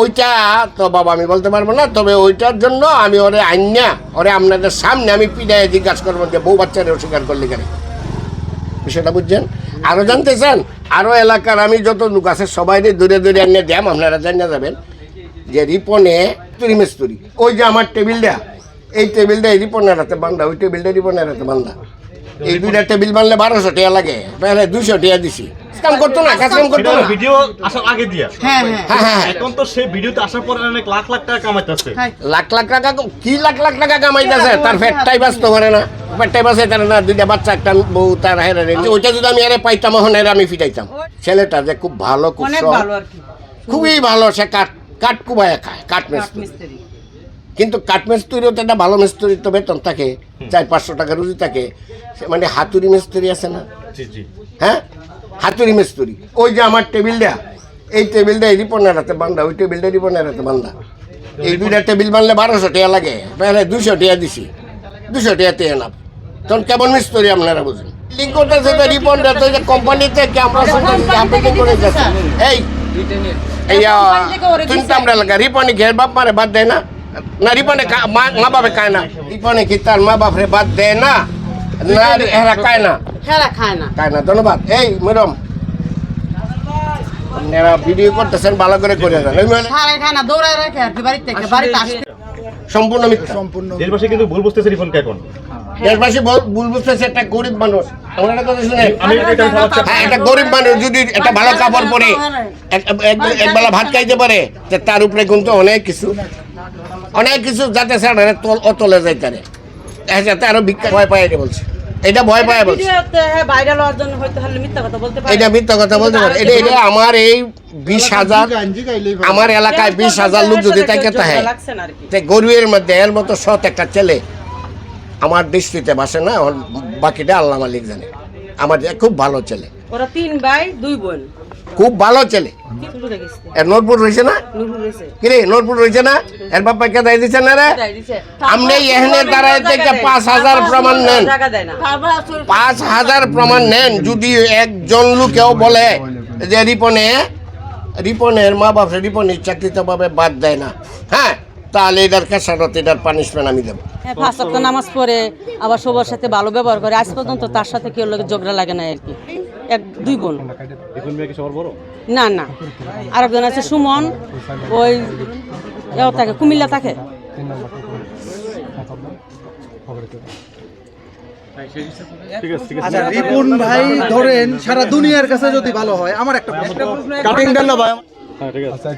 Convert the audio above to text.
ওইটা তো বাবা, আমি বলতে পারব না, তবে ওইটার জন্য আমি ওরে আইনা ওরে আপনাদের সামনে আমি পিড়ায় জিজ্ঞাসা করব যে বউ বাচ্চারে অস্বীকার করলে কেন? বিষয়টা বুঝছেন? আরও জানতে চান? আরও এলাকার আমি যত লোক আছে, সবাই দূরে দূরে এনে দেম, আপনারা জানিয়ে যাবেন যে রিপনে তুরি মিস্তুরি। ওই যে আমার টেবিলটা এই টেবিলটা এই রিপনের হাতে বান্ধা, ওই টেবিলটা রিপনের হাতে বান্ধা। এই দুইটা টেবিল বানলে বারোশো টাকা লাগে দুশো টাকা দিছি। কাম করতো না কাজ কাম করতো না। ভিডিও আসার আগে দিয়া। হ্যাঁ হ্যাঁ। হ্যাঁ হ্যাঁ। এখন তো সেই ভিডিওতে আসার পরে অনেক লাখ লাখ টাকা কামাইতেছে। লাখ লাখ টাকা কি লাখ লাখ টাকা কামাইতেছে? তার ফেটটাই ব্যস্ত করে না। ফেটটাই বাঁচে তার না দুইটা বাচ্চা একটা বউ তার হেরে ওইটা যদি আমি এরে পাইতাম এখন এর আমি ফিটাইতাম ছেলেটা যে খুব ভালো খুব খুবই ভালো সে কাঠ কাঠ কুবায় খায় কাঠ মিস্ত্রি। কিন্তু কাঠ মিস্ত্রিও তো একটা ভালো মিস্ত্রি তো বেতন থাকে। চার পাঁচশো টাকা রুজি থাকে। সে মানে হাতুড়ি মিস্ত্রি আছে না? জি জি। হ্যাঁ? হাতুড়ি মিস্ত্রি। ওই যে আমার টেবিলটা এই টেবিলটা এই রিপনের হাতে বান্ধা ওই টেবিলটা রিপনের হাতে বান্ধা। এই দুইটা টেবিল বানলে বারোশো টাকা লাগে তাহলে দুশো টাকা দিছি। দুশো টাকা তেয়ে না। তখন কেমন মিস্ত্রি আপনারা বুঝুন? লিঙ্ক করতেছে তো রিপনটা তো যে কোম্পানিতে ক্যামেরা আপনি করে যাচ্ছে? এই। আমরা লাগা। রিপনে ঘের বাপ মারে বাদ দেয় না। না রিপনে কা- মা মা বাপে খায় না। রিপনে কি তার মা বাপরে বাদ দেয় না? না এরা খায় না। খায় না। তাই না ধন্যবাদ। এই ম্যাডাম। আপনারা ভিডিও করতেছেন ভালো করে করে দেন। এই খায় খায় না দৌড়ায় রাখে আর কি বাড়িতে থেকে বাড়িতে আসতে সম্পূর্ণ মিথ্যা। দেশবাসী কিন্তু ভুল বুঝতেছে রিপনকে এখন। দেশবাসী ভুল বুঝতেছে একটা গরিব মানুষ। আমার একটা কথা শুনে আমি এটা চালাচ্ছি হ্যাঁ একটা গরিব মানুষ যদি একটা ভালো কাপড় পরে এক- ভাত খাইতে পারে যে তার উপরে কিন্তু অনেক কিছু অনেক কিছু যাতে স্যার তল অতলে যাইতে পারে। যাতে আরও ভিক্ষা ভয় পায় বলছে। এটা ভয় পায় বলছে। হ্যাঁ ভাইরাল হওয়ার জন্য হয়তো হলে মিথ্যা কথা বলতে পারে। এটা মিথ্যা কথা বলতে পারে। এটা এটা আমার এই বিশ হাজার আমার এলাকায় বিশ হাজার লোক যদি থাকে তাহে তে গরিবের মধ্যে এর মতো সৎ একটা ছেলে আমার দৃষ্টিতে বাসে না বাকিটা আল্লাহ মালিক জানে। আমার যে খুব ভালো ছেলে। ওরা তিন ভাই দুই বোন। খুব ভালো ছেলে। এর নোটপুর রয়েছে না? কিরে নোটপুর রয়েছে না? এর বাপ্পা কে দেয় দিচ্ছে না রে? আপনি এখানে দাঁড়ায় থেকে পাঁচ হাজার প্রমাণ নেন। টাকা দেয় না। পাঁচ হাজার প্রমাণ নেন যদি একজন লোকেও বলে যে রিপনে রিপনের মা বাপ রিপন ইচ্ছাকৃতভাবে বাদ দেয় না। হ্যাঁ তাহলে এটার এটার পানিশমেন্ট আমি দেবো। হ্যাঁ পাঁচ নামাজ পড়ে আবার সবার সাথে ভালো ব্যবহার করে আজ পর্যন্ত তার সাথে কেউ লোকের ঝগড়া লাগে না আর কি। এক দুই বোন। না না। আরেকজন আছে সুমন ওই থাকে কুমিল্লা থাকে। আচ্ছা রিপুন ভাই ধরেন সারা দুনিয়ার কাছে যদি ভালো হয় আমার একটা প্রশ্ন। হ্যাঁ ঠিক আছে।